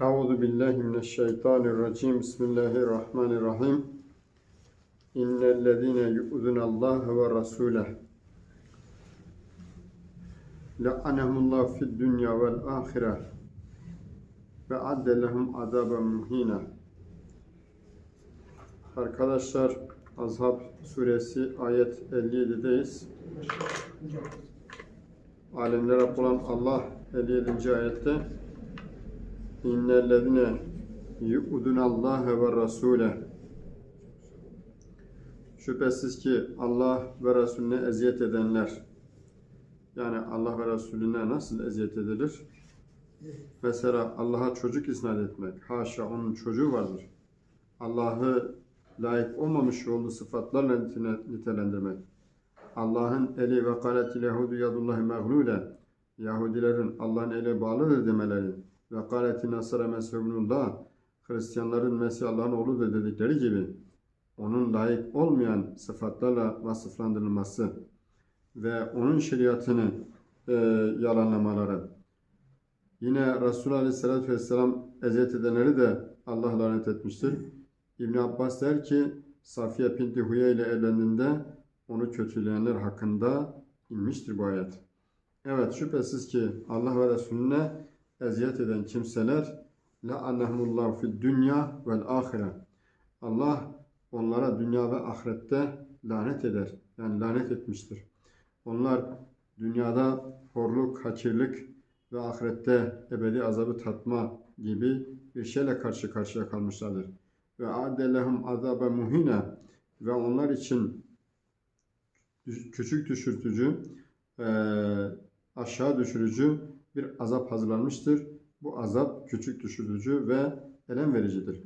Euzu billahi mineşşeytanirracim. Bismillahirrahmanirrahim. İnnellezîne yu'zunallaha ve rasûleh. La'anehumullahu fid dünya vel ahire. Ve adde lehum azaben muhîne. Arkadaşlar Azhab suresi ayet 57'deyiz. Alemler Rabbi olan Allah 57. ayette İnnellezine yu'dunallâhe ve rasûle Şüphesiz ki Allah ve Resulüne eziyet edenler yani Allah ve Resulüne nasıl eziyet edilir? Mesela Allah'a çocuk isnat etmek. Haşa onun çocuğu vardır. Allah'ı layık olmamış olduğu sıfatlarla nite- nitelendirmek. Allah'ın eli ve kâletil yehudu yadullahi meğlûle Yahudilerin Allah'ın eli bağlıdır demeleri ve kâleti nasara mesebunullah Hristiyanların Mesih Allah'ın oğludur dedikleri gibi onun layık olmayan sıfatlarla vasıflandırılması ve onun şeriatını e, yalanlamaları. Yine Resulullah Aleyhisselatü Vesselam eziyet edenleri de Allah lanet etmiştir. İbn Abbas der ki Safiye binti Huye ile evlendiğinde onu kötüleyenler hakkında inmiştir bu ayet. Evet şüphesiz ki Allah ve Resulüne eziyet eden kimseler la annahumullahu fid dünya vel ahire. Allah onlara dünya ve ahirette lanet eder. Yani lanet etmiştir. Onlar dünyada horluk, hakirlik ve ahirette ebedi azabı tatma gibi bir şeyle karşı karşıya kalmışlardır. Ve adelehum azabe muhine ve onlar için küçük düşürtücü, aşağı düşürücü bir azap hazırlanmıştır. Bu azap küçük düşürücü ve elem vericidir.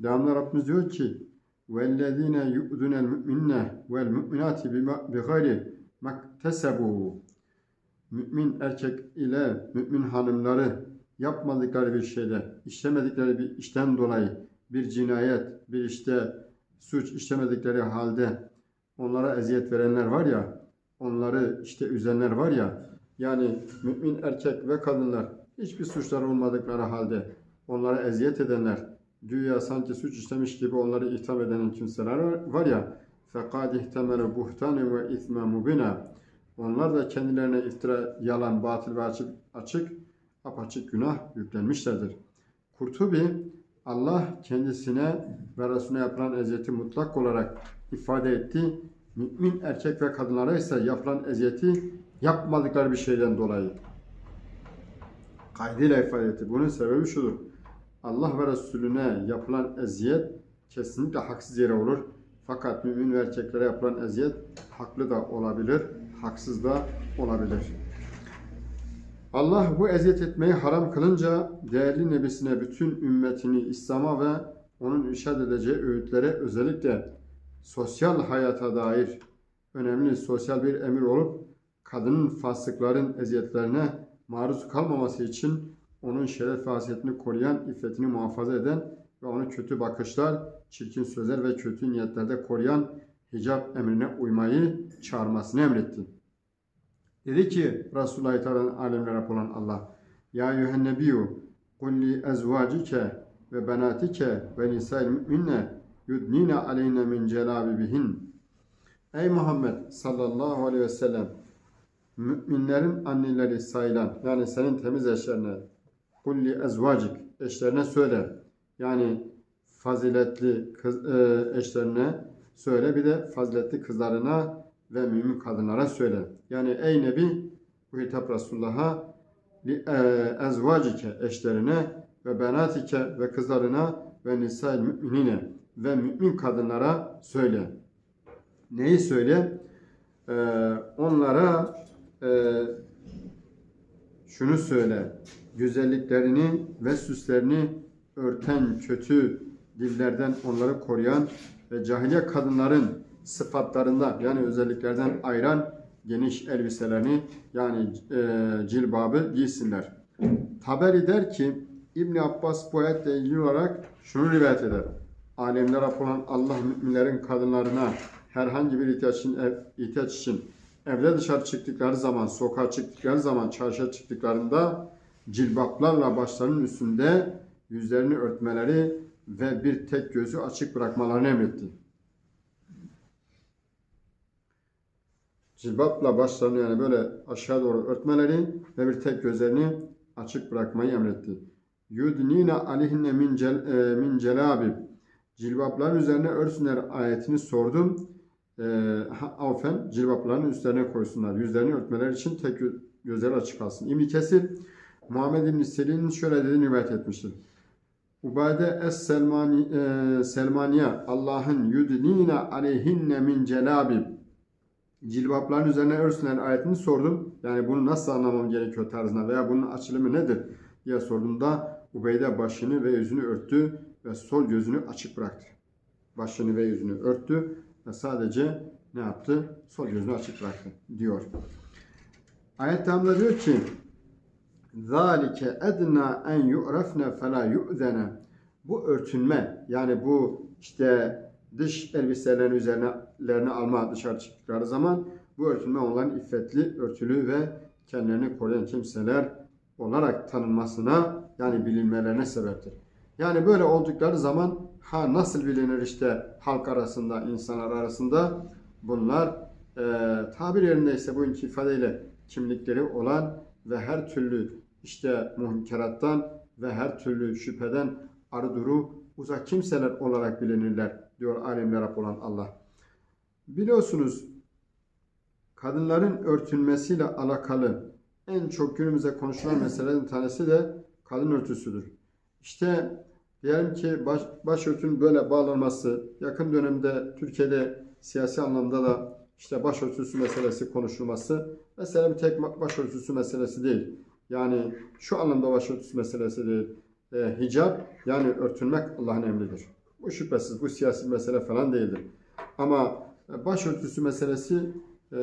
Devamlı Rabbimiz diyor ki وَالَّذ۪ينَ يُؤْذُنَ الْمُؤْمِنَّ وَالْمُؤْمِنَاتِ بِغَيْرِ مَكْتَسَبُوا Mümin erkek ile mümin hanımları yapmadıkları bir şeyde, işlemedikleri bir işten dolayı bir cinayet, bir işte suç işlemedikleri halde onlara eziyet verenler var ya, onları işte üzenler var ya, yani mümin erkek ve kadınlar hiçbir suçları olmadıkları halde onlara eziyet edenler, güya sanki suç işlemiş gibi onları itham eden kimseler var- var ya, فَقَادِ اِحْتَمَلُ بُهْتَانٍ وَاِثْمًا مُبِنًا Onlar da kendilerine iftira, yalan, batıl ve açık, açık apaçık günah yüklenmişlerdir. Kurtubi Allah kendisine ve Resulüne yapılan eziyeti mutlak olarak ifade etti. Mümin erkek ve kadınlara ise yapılan eziyeti yapmadıkları bir şeyden dolayı kaydıyla ifade etti. Bunun sebebi şudur. Allah ve Resulüne yapılan eziyet kesinlikle haksız yere olur. Fakat mümin ve erkeklere yapılan eziyet haklı da olabilir, haksız da olabilir. Allah bu eziyet etmeyi haram kılınca değerli nebisine bütün ümmetini İslam'a ve onun irşad edeceği öğütlere özellikle sosyal hayata dair önemli sosyal bir emir olup kadının fasıkların eziyetlerine maruz kalmaması için onun şeref ve hasiyetini koruyan, iffetini muhafaza eden ve onu kötü bakışlar, çirkin sözler ve kötü niyetlerde koruyan hicap emrine uymayı çağırmasını emretti. Dedi ki Resulullah Teala'nın alemlere olan Allah Ya eyyühen nebiyyü kul li ezvacike ve benatike ve nisa'il müminne yudnine aleyne min celabibihin Ey Muhammed sallallahu aleyhi ve sellem müminlerin anneleri sayılan yani senin temiz eşlerine kulli ezvacik eşlerine söyle yani faziletli kız, e, eşlerine söyle bir de faziletli kızlarına ve mümin kadınlara söyle. Yani ey Nebi bu hitap Resulullah'a li e, ezvacike eşlerine ve benatike ve kızlarına ve nisa'il müminine ve mümin kadınlara söyle. Neyi söyle? Ee, onlara e, şunu söyle. Güzelliklerini ve süslerini örten kötü dillerden onları koruyan ve cahiliye kadınların sıfatlarından yani özelliklerden ayıran geniş elbiselerini yani e, cilbabı giysinler. Taberi der ki İbn Abbas bu ayetle ilgili olarak şunu rivayet eder. Alemler olan Allah müminlerin kadınlarına herhangi bir ihtiyaç için, ihtiyaç için evde dışarı çıktıkları zaman, sokağa çıktıkları zaman, çarşıya çıktıklarında cilbaplarla başlarının üstünde yüzlerini örtmeleri ve bir tek gözü açık bırakmalarını emretti. Cilbapla başlarını yani böyle aşağı doğru örtmeleri ve bir tek gözlerini açık bırakmayı emretti. Yudnina aleyhinne min, e, celabib. Cilbapların üzerine örsünler ayetini sordum. E, ha- Avfen cilbapların üstlerine koysunlar. Yüzlerini örtmeler için tek gö- gözleri açık kalsın. İbn Kesir Muhammed İbn Sirin'in şöyle dediğini rivayet etmiştir. Ubade es Selmani, e, Selmaniye Allah'ın yudnine aleyhinne min celabib cilbapların üzerine örsünler ayetini sordum. Yani bunu nasıl anlamam gerekiyor tarzına veya bunun açılımı nedir diye sorduğumda Ubeyde başını ve yüzünü örttü ve sol gözünü açık bıraktı. Başını ve yüzünü örttü ve sadece ne yaptı? Sol gözünü açık bıraktı diyor. Ayet devamında diyor ki ذَٰلِكَ اَدْنَا en يُعْرَفْنَ فَلَا يُؤْذَنَ Bu örtünme yani bu işte dış elbiselerin üzerine alma dışarı çıktıkları zaman bu örtünme onların iffetli, örtülü ve kendilerini koruyan kimseler olarak tanınmasına yani bilinmelerine sebeptir. Yani böyle oldukları zaman ha nasıl bilinir işte halk arasında, insanlar arasında bunlar e, tabir yerindeyse bugünkü ifadeyle kimlikleri olan ve her türlü işte munkerattan ve her türlü şüpheden arı duru uzak kimseler olarak bilinirler diyor alemler Rab olan Allah. Biliyorsunuz kadınların örtülmesiyle alakalı en çok günümüzde konuşulan meselelerin tanesi de kadın örtüsüdür. İşte diyelim ki baş, başörtünün böyle bağlanması, yakın dönemde Türkiye'de siyasi anlamda da işte başörtüsü meselesi konuşulması mesela bir tek başörtüsü meselesi değil. Yani şu anlamda başörtüsü meselesi değil. E, hicap yani örtünmek Allah'ın emridir. Bu şüphesiz bu siyasi mesele falan değildir. Ama başörtüsü meselesi e,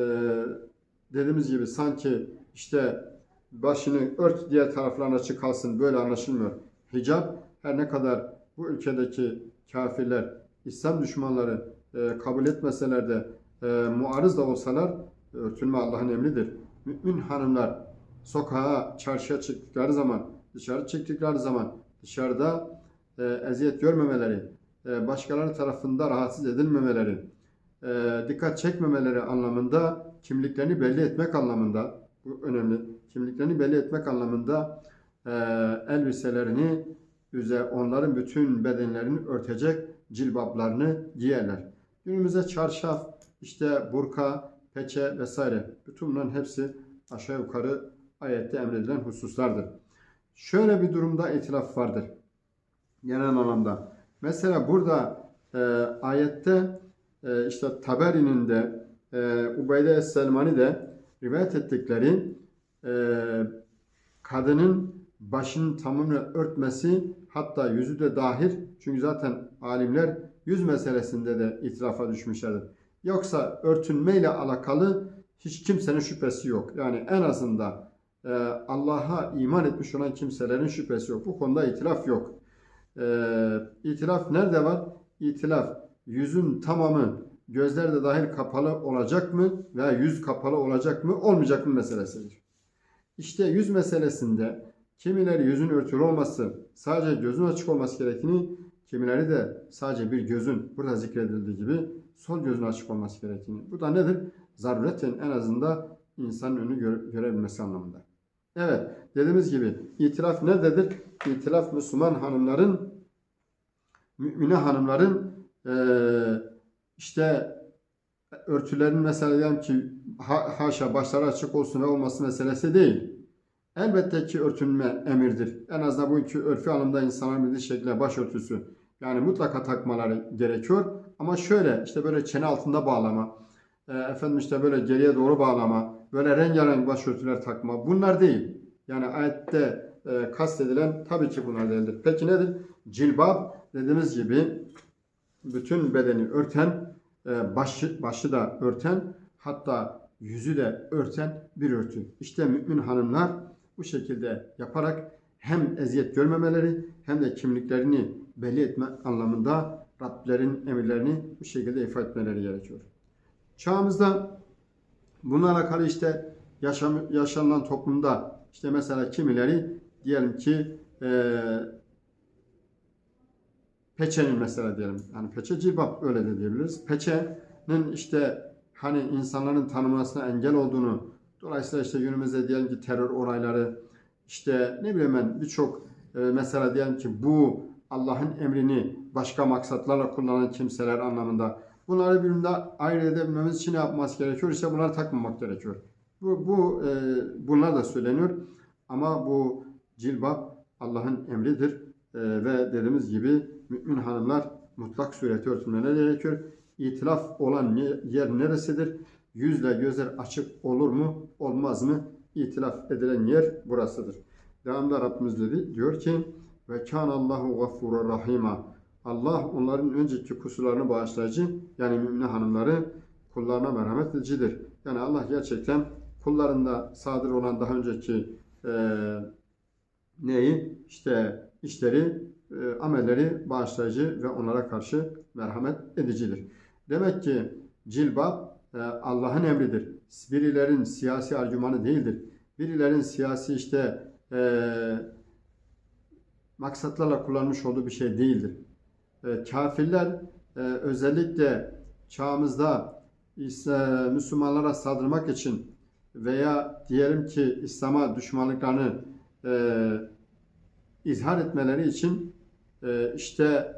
dediğimiz gibi sanki işte başını ört diğer taraflarına açık kalsın böyle anlaşılmıyor. Hicap her ne kadar bu ülkedeki kafirler, İslam düşmanları e, kabul etmeseler de e, muarız da olsalar örtünme Allah'ın emridir. Mümin hanımlar sokağa, çarşıya çıktıkları zaman, dışarı çıktıkları zaman dışarıda e, eziyet görmemeleri, e, başkaları tarafında rahatsız edilmemeleri, e, dikkat çekmemeleri anlamında kimliklerini belli etmek anlamında bu önemli. Kimliklerini belli etmek anlamında e, elbiselerini üze onların bütün bedenlerini örtecek cilbaplarını giyerler. Günümüzde çarşaf, işte burka, peçe vesaire bütün bunların hepsi aşağı yukarı ayette emredilen hususlardır. Şöyle bir durumda itilaf vardır. Genel anlamda. Mesela burada e, ayette e, işte Taberi'nin de e, Ubeyde Es-Selmani de rivayet ettikleri e, kadının başının tamamını örtmesi hatta yüzü de dahil çünkü zaten alimler yüz meselesinde de itirafa düşmüşlerdir. Yoksa örtünmeyle alakalı hiç kimsenin şüphesi yok. Yani en azından e, Allah'a iman etmiş olan kimselerin şüphesi yok. Bu konuda itiraf yok. E, itiraf nerede var? İtilaf yüzün tamamı gözler de dahil kapalı olacak mı veya yüz kapalı olacak mı olmayacak mı meselesidir. İşte yüz meselesinde kimileri yüzün örtülü olması, sadece gözün açık olması gerektiğini, kimileri de sadece bir gözün burada zikredildiği gibi sol gözün açık olması gerektiğini. Bu da nedir? Zaruretin en azından insanın önünü göre, görebilmesi anlamında. Evet, dediğimiz gibi itiraf nerededir? İtiraf Müslüman hanımların, mümine hanımların eee işte örtülerin mesela diyelim ki ha, haşa başları açık olsun ve olması meselesi değil. Elbette ki örtünme emirdir. En azından bugünkü örfü anlamda insanların bildiği şekilde başörtüsü. Yani mutlaka takmaları gerekiyor. Ama şöyle işte böyle çene altında bağlama, e, efendim işte böyle geriye doğru bağlama, böyle rengarenk başörtüler takma bunlar değil. Yani ayette e, kastedilen tabii ki bunlar değildir. Peki nedir? Cilbab dediğimiz gibi bütün bedeni örten, e, başı, başı da örten, hatta yüzü de örten bir örtü. İşte mümin hanımlar bu şekilde yaparak hem eziyet görmemeleri hem de kimliklerini belli etme anlamında Rablerin emirlerini bu şekilde ifade etmeleri gerekiyor. Çağımızda bununla alakalı işte yaşam, yaşanılan toplumda işte mesela kimileri diyelim ki e, peçenin mesela diyelim. Yani peçe cilbap öyle de diyebiliriz. Peçenin işte hani insanların tanımasına engel olduğunu dolayısıyla işte günümüzde diyelim ki terör olayları işte ne bileyim ben birçok e, mesela diyelim ki bu Allah'ın emrini başka maksatlarla kullanan kimseler anlamında bunları birbirinde ayrı edebilmemiz için ne yapması gerekiyor? İşte bunları takmamak gerekiyor. Bu, bu e, bunlar da söyleniyor. Ama bu cilbap Allah'ın emridir. E, ve dediğimiz gibi mümin hanımlar mutlak sureti örtülmeleri gerekiyor. İtilaf olan ye- yer neresidir? Yüzle gözler açık olur mu? Olmaz mı? İtilaf edilen yer burasıdır. Devamında Rabbimiz dedi, diyor ki ve kan Allahu gafurur rahima. Allah onların önceki kusurlarını bağışlayıcı yani mümin hanımları kullarına merhamet edicidir. Yani Allah gerçekten kullarında sadır olan daha önceki eee neyi? İşte işleri, e, amelleri bağışlayıcı ve onlara karşı merhamet edicidir. Demek ki cilbap e, Allah'ın emridir. Birilerin siyasi argümanı değildir. Birilerin siyasi işte e, maksatlarla kullanmış olduğu bir şey değildir. E, kafirler e, özellikle çağımızda ise Müslümanlara saldırmak için veya diyelim ki İslam'a düşmanlıklarını e, izhar etmeleri için e, işte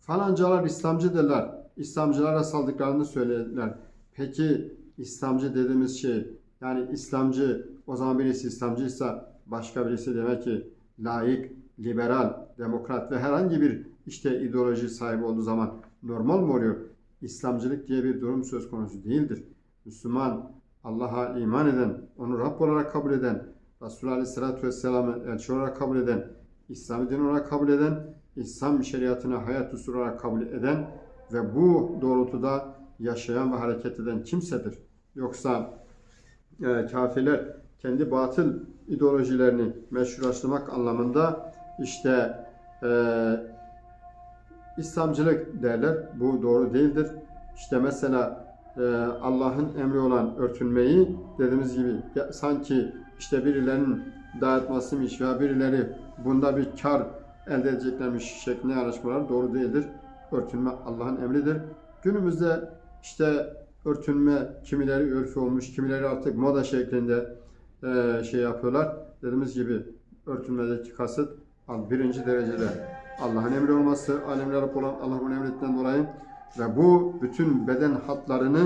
falancalar İslamcıdırlar. İslamcılara saldıklarını söylediler. Peki İslamcı dediğimiz şey yani İslamcı o zaman birisi İslamcıysa başka birisi demek ki laik, liberal, demokrat ve herhangi bir işte ideoloji sahibi olduğu zaman normal mi oluyor? İslamcılık diye bir durum söz konusu değildir. Müslüman, Allah'a iman eden, onu Rab olarak kabul eden, Resulullah Aleyhisselatü Vesselam'ı elçi olarak kabul eden, İslam'ı din olarak kabul eden, İslam şeriatını hayat usulü olarak kabul eden ve bu doğrultuda yaşayan ve hareket eden kimsedir. Yoksa e, kafirler kendi batıl ideolojilerini meşrulaştırmak anlamında işte e, İslamcılık derler. Bu doğru değildir. İşte mesela e, Allah'ın emri olan örtünmeyi dediğimiz gibi ya- sanki işte birilerinin dağıtmasıymış veya birileri bunda bir kar elde edeceklermiş şeklinde yanaşmalar doğru değildir. Örtünme Allah'ın emridir. Günümüzde işte örtünme kimileri örfü olmuş, kimileri artık moda şeklinde e, şey yapıyorlar. Dediğimiz gibi örtünmedeki kasıt birinci derecede Allah'ın emri olması, alemler Rab olan Allah'ın emrinden dolayı ve bu bütün beden hatlarını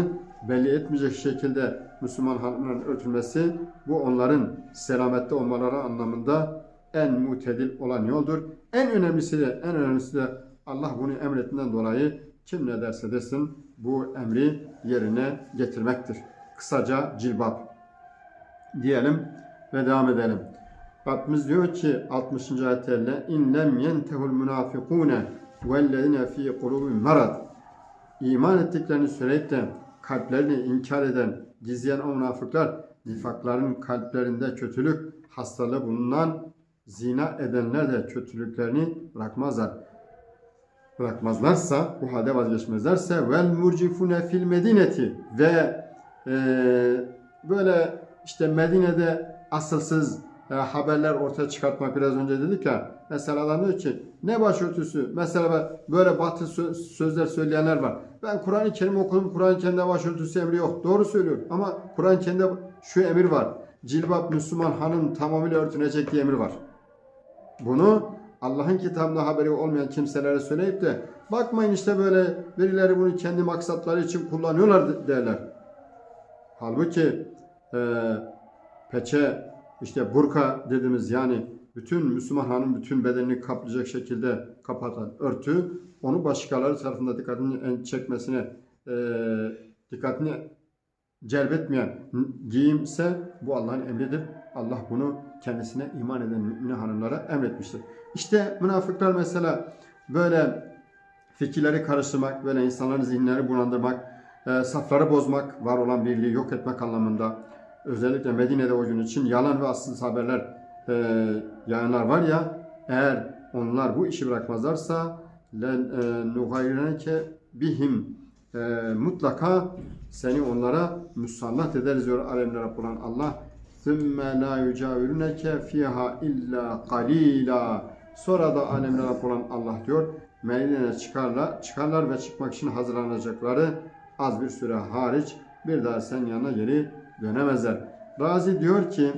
belli etmeyecek şekilde Müslüman hanımların örtülmesi bu onların selamette olmaları anlamında en mutedil olan yoldur. En önemlisi de en önemlisi de Allah bunu emrettiğinden dolayı kim ne derse desin bu emri yerine getirmektir. Kısaca cilbap diyelim ve devam edelim. Rabbimiz diyor ki 60. ayette in lem yentehul münafikune vellezine fi kulubihim marad İman ettiklerini söyleyip de kalplerini inkar eden, gizleyen o münafıklar nifakların kalplerinde kötülük hastalığı bulunan zina edenler de kötülüklerini bırakmazlar. Bırakmazlarsa, bu halde vazgeçmezlerse vel murcifune fil medineti ve e, böyle işte Medine'de asılsız e, haberler ortaya çıkartmak biraz önce dedik ya. Mesela adam diyor ki ne başörtüsü? Mesela böyle batı sö- sözler söyleyenler var. Ben Kur'an-ı Kerim okudum. Kur'an-ı Kerim'de başörtüsü emri yok. Doğru söylüyor. Ama Kur'an-ı Kerim'de şu emir var. Cilbap Müslüman hanım tamamıyla örtünecek diye emir var. Bunu Allah'ın kitabında haberi olmayan kimselere söyleyip de bakmayın işte böyle birileri bunu kendi maksatları için kullanıyorlar de- derler. Halbuki e, peçe işte burka dediğimiz yani bütün Müslüman hanım bütün bedenini kaplayacak şekilde kapatan örtü onu başkaları tarafından dikkatini çekmesine e, dikkatini celbetmeyen giyimse bu Allah'ın emridir. Allah bunu kendisine iman eden mümin hanımlara emretmiştir. İşte münafıklar mesela böyle fikirleri karıştırmak, böyle insanların zihinleri bulandırmak, e, safları bozmak, var olan birliği yok etmek anlamında özellikle Medine'de o gün için yalan ve asılsız haberler e, yayanlar var ya eğer onlar bu işi bırakmazlarsa len e, nugayrike bihim e, mutlaka seni onlara musallat ederiz diyor alemlere Rab olan Allah. ثُمَّ لَا يُجَاوِرُنَكَ فِيهَا اِلَّا قَلِيلًا Sonra da alemler Rabbi olan Allah diyor, Medine'ye çıkarlar, çıkarlar ve çıkmak için hazırlanacakları az bir süre hariç bir daha sen yanına geri dönemezler. Razi diyor ki,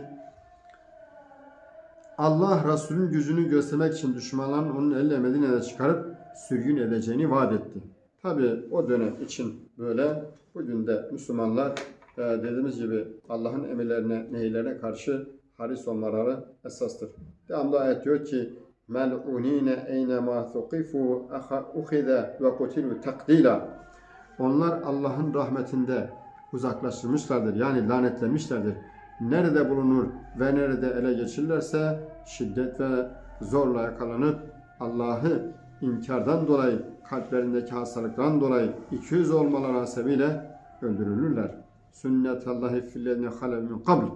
Allah Resulün gücünü göstermek için düşmanların onun elle Medine'de çıkarıp sürgün edeceğini vaat etti. Tabi o dönem için böyle bugün de Müslümanlar e, dediğimiz gibi Allah'ın emirlerine, nehirlerine karşı haris olmaları esastır. Devamlı ayet diyor ki mel'unine eyne ma thuqifu ukhide ve kutilu takdila Onlar Allah'ın rahmetinde uzaklaştırmışlardır. Yani lanetlenmişlerdir. Nerede bulunur ve nerede ele geçirirlerse şiddet ve zorla yakalanıp Allah'ı inkardan dolayı, kalplerindeki hastalıktan dolayı 200 olmaları hasebiyle öldürülürler. Sünnetallahi fillezine halev min kabl.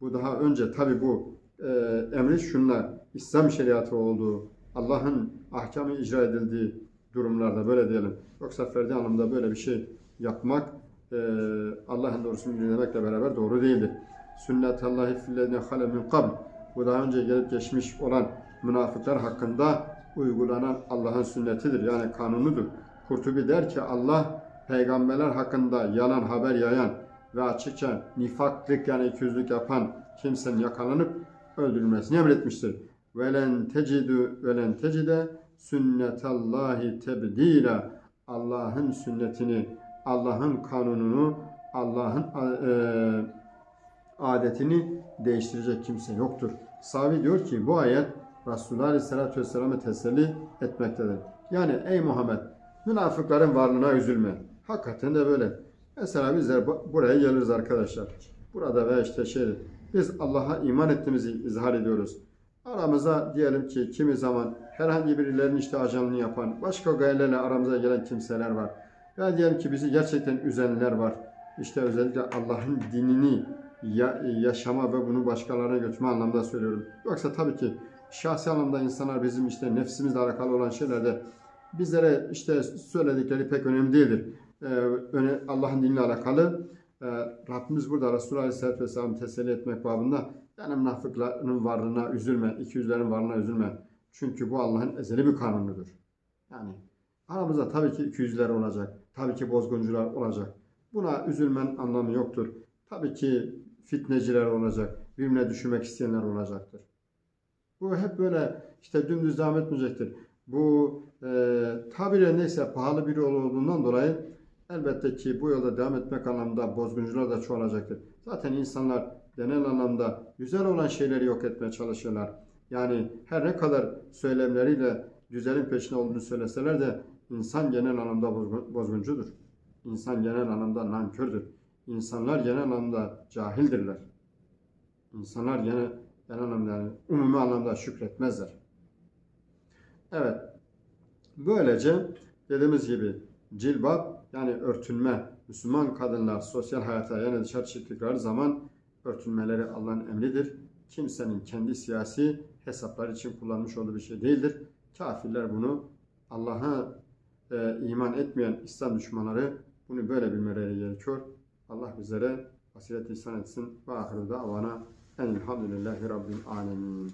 Bu daha önce tabi bu e, emri şunla İslam şeriatı olduğu, Allah'ın ahkamı icra edildiği durumlarda böyle diyelim. Yoksa ferdi anlamda böyle bir şey yapmak e, Allah'ın doğrusunu dinlemekle beraber doğru değildir. Sünnetallahi fillezine halev min kabl. Bu daha önce gelip geçmiş olan münafıklar hakkında uygulanan Allah'ın sünnetidir. Yani kanunudur. Kurtubi der ki Allah peygamberler hakkında yalan haber yayan ve açıkça nifaklık yani ikiyüzlük yapan kimsenin yakalanıp öldürülmesini emretmiştir. Velen tecidu velen tecide sünnetallahi tebdila Allah'ın sünnetini, Allah'ın kanununu, Allah'ın e, adetini değiştirecek kimse yoktur. Savi diyor ki bu ayet Resulullah Aleyhisselatü Vesselam'ı teselli etmektedir. Yani ey Muhammed münafıkların varlığına üzülme. Hakikaten de böyle. Mesela bizler bu- buraya geliriz arkadaşlar. Burada ve işte şey biz Allah'a iman ettiğimizi izhar ediyoruz. Aramıza diyelim ki kimi zaman herhangi birilerinin işte ajanlığını yapan, başka gayelerle aramıza gelen kimseler var. Ya diyelim ki bizi gerçekten üzenler var. İşte özellikle Allah'ın dinini ya- yaşama ve bunu başkalarına götürme anlamda söylüyorum. Yoksa tabii ki şahsi anlamda insanlar bizim işte nefsimizle alakalı olan şeylerde bizlere işte söyledikleri pek önemli değildir. Ee, Allah'ın diniyle alakalı e, Rabbimiz burada Resulullah Aleyhisselatü Vesselam'ı teselli etmek babında yani münafıkların varlığına üzülme, ikiyüzlerin varlığına üzülme. Çünkü bu Allah'ın ezeli bir kanunudur. Yani aramızda tabii ki ikiyüzler olacak. Tabii ki bozguncular olacak. Buna üzülmen anlamı yoktur. Tabii ki fitneciler olacak. Birbirine düşürmek isteyenler olacaktır. Bu hep böyle işte dümdüz devam etmeyecektir. Bu e, tabire neyse pahalı bir yol olduğundan dolayı elbette ki bu yolda devam etmek anlamında bozguncular da çoğalacaktır. Zaten insanlar genel anlamda güzel olan şeyleri yok etmeye çalışıyorlar. Yani her ne kadar söylemleriyle güzelin peşinde olduğunu söyleseler de insan genel anlamda bozgun- bozguncudur. İnsan genel anlamda nankördür. İnsanlar genel anlamda cahildirler. İnsanlar genel, genel anlamda yani umumi anlamda şükretmezler. Evet. Böylece dediğimiz gibi cilbap yani örtünme Müslüman kadınlar sosyal hayata yani dışarı çıktıkları zaman örtünmeleri Allah'ın emridir. Kimsenin kendi siyasi hesaplar için kullanmış olduğu bir şey değildir. Kafirler bunu Allah'a e, iman etmeyen İslam düşmanları bunu böyle bilmeleri gerekiyor. Allah bizlere basiret ihsan etsin. Ve ahiru davana enilhamdülillahi rabbil alemin.